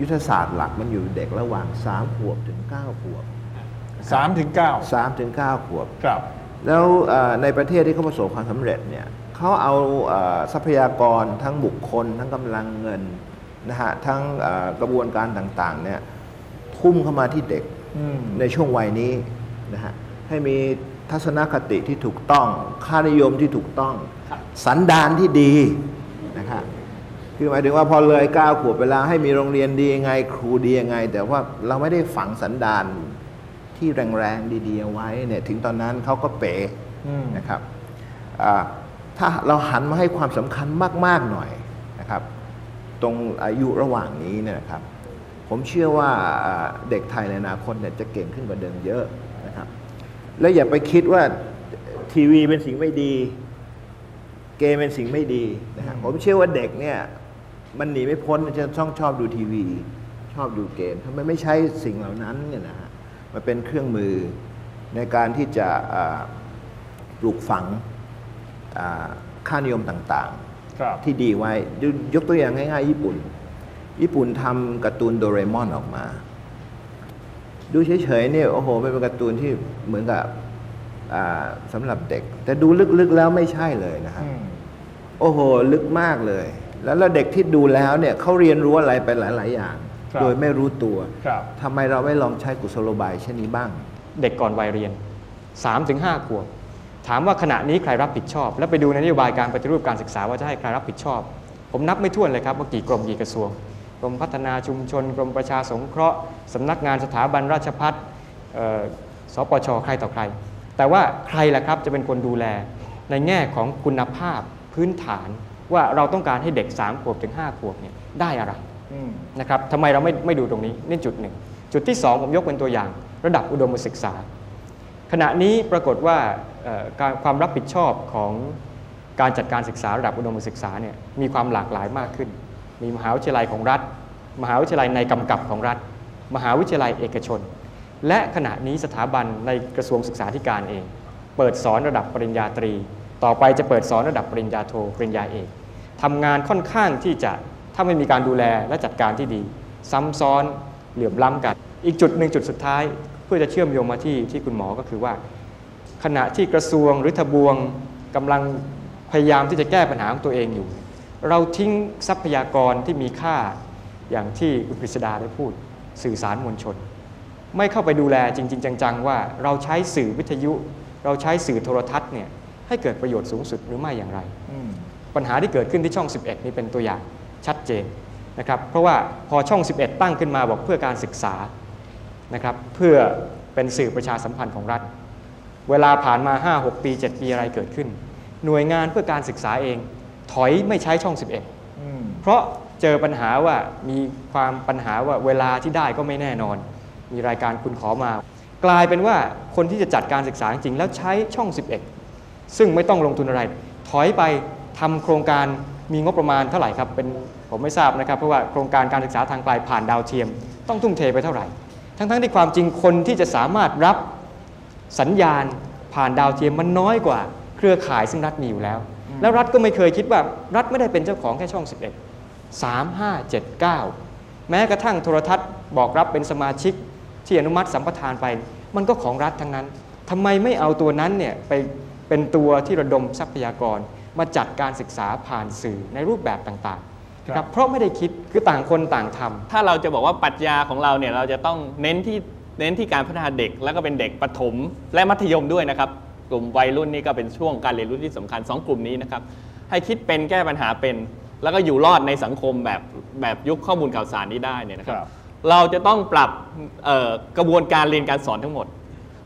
ยุทธศาสตร์หลักมันอยู่เด็กระหว่าง3ขวบถึง9ขวบสามถึงเก้า3ถึง9ขวบ ครับ แล้วเอ่อในประเทศที่เขาประสบความสำเร็จเนี่ยเขาเอาเอ่อทรัพยากรทั้งบุคคล ทั้งกำลังเงินนะฮะทั้งเอ่อกระบวนการต่างๆเนี่ยทุ่มเข้ามาที่เด็ก อืม ในช่วงวัยนี้นะฮะให้มีทัศนคติที่ถูกต้อง ค่านิยมที่ถูกต้อง สันดานที่ดีนะครับ คือหมายถึงว่าพอเลยก้าวขวบไปแล้วให้มีโรงเรียนดียังไง ครูดียังไง แต่ว่าเราไม่ได้ฝังสันดานที่แรงๆดีๆเอาไว้เนี่ยถึงตอนนั้นเขาก็เป๋อืมนะครับอ่าถ้าเราหันมาให้ความสำคัญมาก ๆ หน่อยนะครับ ตรงอายุระหว่างนี้เนี่ยนะครับ ผมเชื่อว่าอ่าเด็กไทยในอนาคตเนี่ยจะเก่งขึ้นกว่าเดิมเยอะนะครับ แล้วอย่าไปคิดว่าทีวีเป็นสิ่งไม่ดี เกมเป็นสิ่งไม่ดีนะฮะผมเชื่อว่าเด็กเนี่ย มันหนีไม่พ้นมันจะต้องชอบดูทีวี ชอบดูเกมทำไมไม่ใช้สิ่งเหล่านั้นเนี่ยนะฮะมาเป็นเครื่องมือในการที่จะอ่าปลูกฝังอ่าค่านิยมต่างครับๆที่ดีไว้ยกยกตัวอย่างง่าย ๆ ญี่ปุ่น ญี่ปุ่นทำการ์ตูนโดเรมอนออกมา ดูเฉยๆเนี่ยโอ้โหมันเป็นการ์ตูนที่เหมือนกับอ่าสำหรับเด็ก แต่ดูลึกๆแล้วไม่ใช่เลยนะครับอืมโอ้โห ลึกมากเลย แล้วแล้วเด็กที่ดูแล้วเนี่ยเขาเรียนรู้อะไรไปหลาย ๆ อย่างครับโดยไม่รู้ตัวครับทำไมเราไม่ลองใช้กุศโลบายเช่นนี้บ้าง เด็กก่อนวัยเรียน 3-5ขวบถามว่าขณะนี้ใครรับผิดชอบ แล้วไปดูในนโยบายการปฏิรูปการศึกษาว่าจะให้ใครรับผิดชอบ ผมนับไม่ถ้วนเลยครับว่ากี่กรมกี่กระทรวงกรมพัฒนาชุมชน กรมประชาสงเคราะห์สำนักงานสถาบันราชพัฒเอ่อสปชใครต่อใคร แต่ว่าใครล่ะครับจะเป็นคนดูแลในแง่ของคุณภาพพื้นฐาน ว่าเราต้องการให้เด็ก3ขวบถึง5ขวบเนี่ยได้อะไรอืมนะครับทำไมเราไม่ไม่ดูตรงนี้นี่จุดหนึ่งจุดที่ 2 ผมยกเป็นตัวอย่าง ระดับอุดมศึกษา ขณะนี้ปรากฏว่าเอ่อการความรับผิดชอบของการจัดการศึกษาระดับอุดมศึกษาเนี่ยมีความหลากหลายมากขึ้น มีมหาวิทยาลัยของรัฐ มหาวิทยาลัยในกำกับของรัฐ มหาวิทยาลัยเอกชน และขณะนี้สถาบันในกระทรวงศึกษาธิการเอง เปิดสอนระดับปริญญาตรี ต่อไปจะเปิดสอนระดับปริญญาโทปริญญาเอก ทำงานค่อนข้างที่จะถ้าไม่มีการดูแลและจัดการที่ดี ซ้ำซ้อนเหลื่อมล้ำกัน อีกจุดหนึ่งจุดสุดท้าย เพื่อจะเชื่อมโยงมาที่ที่คุณหมอก็คือว่า ขณะที่กระทรวงหรือทบวงกำลังพยายามที่จะแก้ปัญหาของตัวเองอยู่ เราทิ้งทรัพยากรที่มีค่าอย่างที่คุณกฤษดาได้พูด สื่อสารมวลชน ไม่เข้าไปดูแลจริง ๆ จัง ๆ ว่าเราใช้สื่อวิทยุ เราใช้สื่อโทรทัศน์เนี่ยให้เกิดประโยชน์สูงสุดหรือไม่อย่างไร ปัญหาที่เกิดขึ้นที่ช่อง 11 นี่เป็นตัวอย่างชัดเจนนะครับ เพราะว่าพอช่อง 11 ตั้งขึ้นมาบอกเพื่อการศึกษานะครับ เพื่อเป็นสื่อประชาสัมพันธ์ของรัฐ เวลาผ่านมา 5 6 ปี 7 ปีอะไรเกิดขึ้น หน่วยงานเพื่อการศึกษาเอง ถอยไม่ใช้ช่อง 11อืมเพราะเจอปัญหาว่ามีความปัญหาว่าเวลาที่ได้ก็ไม่แน่นอน มีรายการคุณขอมา กลายเป็นว่าคนที่จะจัดการศึกษาจริงๆแล้วใช้ช่อง 11 ซึ่งไม่ต้องลงทุนอะไร ถอยไป ทำโครงการมีงบประมาณเท่าไหร่ครับเป็นผมไม่ทราบนะครับเพราะว่าโครงการการศึกษาทางไกลผ่านดาวเทียม ต้องทุ่มเทไปเท่าไหร่ ทั้งๆที่ความจริงคนที่จะสามารถรับสัญญาณผ่านดาวเทียมมันน้อยกว่า เครือข่ายซึ่งรัฐมีอยู่แล้ว แล้วรัฐก็ไม่เคยคิดว่ารัฐไม่ได้เป็นเจ้าของแค่ช่อง 11 3 5 7 9 แม้กระทั่งโทรทัศน์บอกรับเป็นสมาชิกที่อนุมัติสัมปทานไป มันก็ของรัฐทั้งนั้นทำไมไม่เอาตัวนั้นเนี่ยไปเป็นตัวที่ระดมทรัพยากร มาจัดการศึกษาผ่านสื่อในรูปแบบต่างๆนะครับเพราะไม่ได้คิดคือต่างคนต่างทำ ถ้าเราจะบอกว่าปรัชญาของเราเนี่ยเราจะต้องเน้นที่เน้นที่การพัฒนาเด็ก แล้วก็เป็นเด็กประถมและมัธยมด้วยนะครับ กลุ่มวัยรุ่นนี่ก็เป็นช่วงการเรียนรู้ที่สำคัญ 2 กลุ่มนี้นะครับให้คิดเป็นแก้ปัญหาเป็น แล้วก็อยู่รอดในสังคมแบบแบบยุคข้อมูลข่าวสารนี้ได้เนี่ยนะครัครับบเราจะต้องปรับเอ่อกระบวนการเรียนการสอนทั้งหมด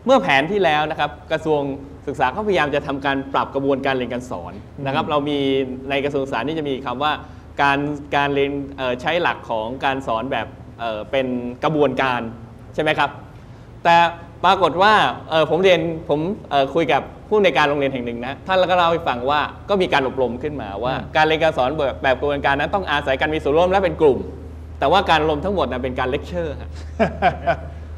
เมื่อแผนที่แล้วนะครับกระทรวง ศึกษาก็พยายามจะทำการปรับกระบวนการเรียนการสอนนะครับเรามีในกระทรวงศึกษานี่จะมีคำว่าการการเรียนเอ่อใช้หลักของการสอนแบบเอ่อเป็นกระบวนการใช่ไหมครับ แต่ปรากฏว่าเอ่อผมเรียนผมเอ่อคุยกับผู้ในวยการโรงเรียนแห่งหนึ่งนะท่านก็เล่าให้ฟังว่าก็มีการอบรมขึ้นมาว่า การเรียนการสอนแบบแบบกระบวนการนั้นต้องอาศัยการมีส่วนร่วมและเป็นกลุ่ม แต่ว่าการอบรมทั้งหมดนะเป็นการเลคเชอร์ฮะ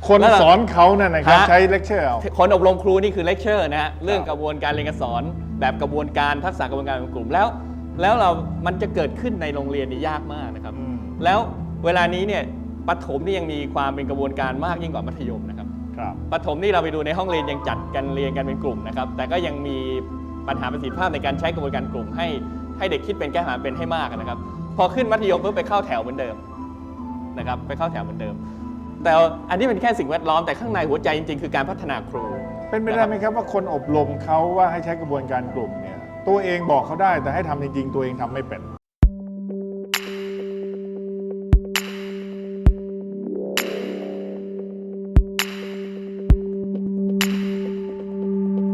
คนแล้วเรา สอนเขานั่นนะครับฮะ ใช้เลคเชอร์เอา คนอบรมครูนี่คือเลคเชอร์นะฮะเรื่องกระบวนการเรียนการสอนแบบกระบวนการทักษะกระบวนการเป็นกลุ่มแล้ว แล้วเรา มันจะเกิดขึ้นในโรงเรียนนี่ยากมากนะครับ อืม แล้วเวลานี้เนี่ยประถมนี่ยังมีความเป็นกระบวนการมากยิ่งกว่ามัธยมนะครับ ครับประถมนี่เราไปดูในห้องเรียนยังจัดกันเรียนกันเป็นกลุ่มนะครับ แต่ก็ยังมีปัญหาประสิทธิภาพในการใช้กระบวนการกลุ่ม ให้ให้เด็กคิดเป็นแก้ปัญหาเป็นให้มากนะครับ พอขึ้นมัธยมเพิ่ไปเข้าแถวเหมือนเดิมนะครับ ไปเข้าแถวเหมือนเดิม แต่อันนี้เป็นแค่สิ่งแวดล้อมแต่ข้างในหัวใจจริงๆ คือการพัฒนาครู เป็นไปได้ไหมครับว่าคนอบรมเขาว่าให้ใช้กระบวนการกลุ่มเนี่ยตัวเองบอกเขาได้แต่ให้ทำจริง ๆ ตัวเองทำไม่เป็น